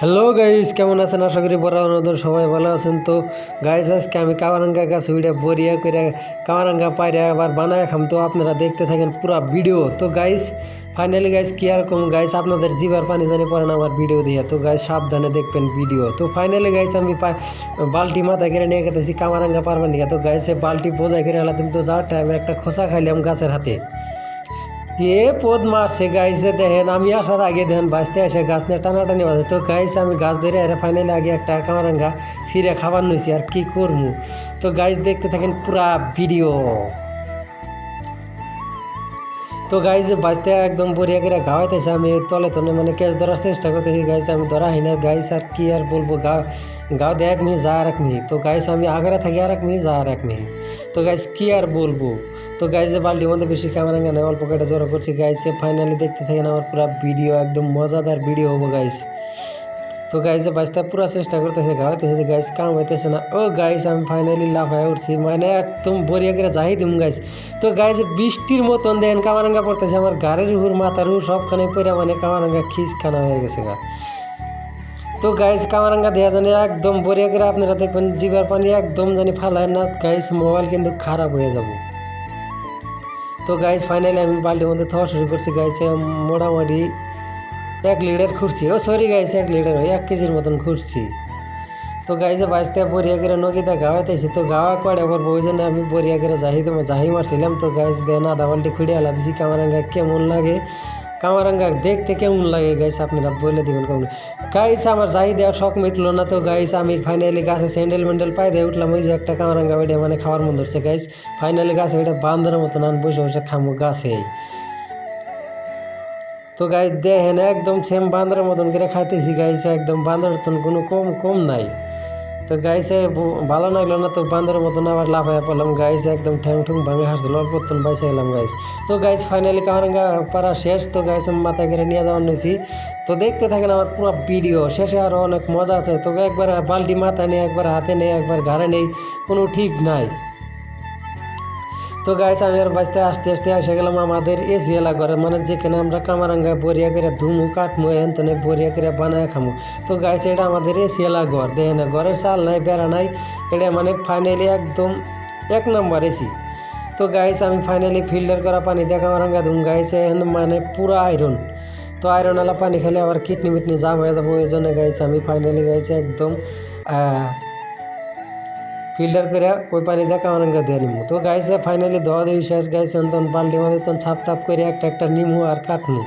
Hello guys কেমন আছেন? আশা করি বড় আমাদের সবাই ভালো আছেন। তো গাইস আজকে আমি কামারাঙ্গা গাছে উড়ে বরিয়া করে কামারাঙ্গা পাইরে আবার বানায় খাম। তো, আপনারা দেখতে থাকেন পুরা ভিডিও। তো গাইস ফাইনালি গাইস কি আর গাইস আপনাদের জিবার পানি জানি পড়ে না আমার ভিডিও দিয়ে। তো গাইস সাবধানে দেখবেন ভিডিও। তো ফাইনালি গাইস আমি বালতি মাথায় করে নিয়ে গেতেছি কামারাঙ্গা পারবেন তো গাইসে বালতি বোঝাই করে এলাম তো, যাওয়ার টাইমে একটা খোসা খাইলাম গাছের হাতে। এ পদ মারছে গাইছে দেখেন, আমি আসার আগে দেখেন বাঁচতে এসে গাছ নিয়ে টানাটানি বাজে। তো গাইছে আমি গাছ ধরে আরে ফাইনালি আগে একটা কামারাঙ্গা সিরে খাবার নইছি আর কি করব? তো গাইস দেখতে থাকেন পুরা ভিডিও তো গাইজ বাঁচতে একদম বরিয়া করে গাওয়াইতেছে আমি তলে তলে মানে ক্যাচ ধরার চেষ্টা করতেছি গাইজ আমি ধরা হয় না গাইস আর কি আর বলব গাও গাও দে এক যা আর এক মিনিট। তো গাইস আমি আগারে থাকি, আর এক মিনিট, যা আর এক মিনিট। তো গাইস কি আর বলব? তো গাইজে বাল্টির মধ্যে বেশি ক্যামেরা গানে অল্প কেটে জড়ো করছি। গাইছে ফাইনালি দেখতে থাকেন আমার পুরো ভিডিও একদম মজাদার ভিডিও হব গাইস তো গাইছে বাঁচতে পুরো চেষ্টা করতেছে গাওয়াইতেছে গাইস কাম হইতেছে না। ও গাইস আমি ফাইনালি লাফায় উঠছি মানে একদম বরিয়া করে যাই দিম গাইস তো গাইস বৃষ্টির মতন দেখেন, কামারাঙ্গা পড়তেছে। আমার গাড়ির হুর মাথার হুর সবখানে পরে মানে কামারাঙ্গা খিস খানা হয়ে গেছে, গা। তো গাইস কামারাঙ্গা দেওয়া জানি একদম বরিয়া করে আপনারা দেখবেন জিবার পানি একদম জানি ফালায় না। গাইস মোবাইল কিন্তু খারাপ হয়ে যাব। তো গাইজ ফাইনালি আমি বাল্টি মধ্যে থাওয়া শুরু করছি গাইছে মোটামুটি এক লিটার খুঁড়ছি। ও সরি গাইছে এক লিটার হয় এক কেজির মতন খুঁড়ছি। তো গাইছে বাঁচতে বরিয়া করে নদীতে গাওয়াইতেছি তো গাওয়া করে আবার ওই জন্য আমি বরিয়া করে জাহি তোমার জাহি মারছিলাম। তো গাইস দেন আধা খুঁড়িয়া খুঁড়ে আলা দিছি কেমন লাগে? কামারাঙ্গা, দেখতে কেমন লাগে গাইস আপনারা বলে দিবেন কেমন? গাইস আমার যাই দেওয়ার শখ মিটলো না তো গাইস আমি ফাইনালি গাছে স্যান্ডেল ম্যান্ডেল পাই দিয়ে উঠলাম। ওই যে একটা কামারাঙ্গা বেড়ে মানে খাওয়ার মন ধরছে গাইস ফাইনালি গাছে ওইটা বান্দরের মতন আন বসে বসে খামো গাছেই তো গাইস দেখেন, একদম সেম বান্দরের মতন করে খাইতেছি গাইছে একদম বান্দরের মতন কোনো কম কম নাই। তো গাইছে ভালো লাগল না তো বান্দরের মতন আবার লাফাইয়া পড়লাম। গাইস একদম ঠ্যাং ঠুং ভাঙে হাসছিল অল্প বাইসে এলাম গাইস তো গাইস ফাইনালি কামারঙ্গা পারা শেষ, তো গাইস আমি মাথায় করে নিয়ে যাওয়ার নিয়েছি তো দেখতে থাকেন আমার পুরো ভিডিও, শেষে আরও অনেক মজা আছে। তো একবার বালটি মাথায় নেই একবার হাতে নেই একবার ঘাড়ে নেই কোনো ঠিক নাই। তো গাইস আমি আর বাঁচতে, আস্তে আস্তে এসে গেলাম আমাদের এসি এলা ঘরে। মানে যেখানে আমরা কামারাঙ্গা বরিয়া করে ধুমু, কাটমু এনতনে বরিয়া করে বানায় খামু। তো গাইস এটা আমাদের এসি এলা ঘর। দেখে না ঘরের চাল নাই, বেড়া নাই। এটা মানে ফাইনালি একদম এক নম্বর এসি। তো গাইস আমি ফাইনালি ফিল্টার করা পানি দিয়ে কামারাঙ্গা ধুম। গাইছে এখন মানে পুরো আয়রন তো আয়রনওয়ালা পানি খেলে আবার কিডনি মিটনি জাম হয়ে যাব। ওই জন্য গাইছে আমি ফাইনালি গাইছে একদম আহ, ফিল্টার করে ওই পানি দিয়ে কামারাঙ্গা দিয়ে নিমু তো গাইছে ফাইনালি ধোয়া দিয়ে শেষ গাইছে তখন বাল্টি মধ্যে তখন ছাপ টাপ করে একটা একটা নিমু আর কাটমু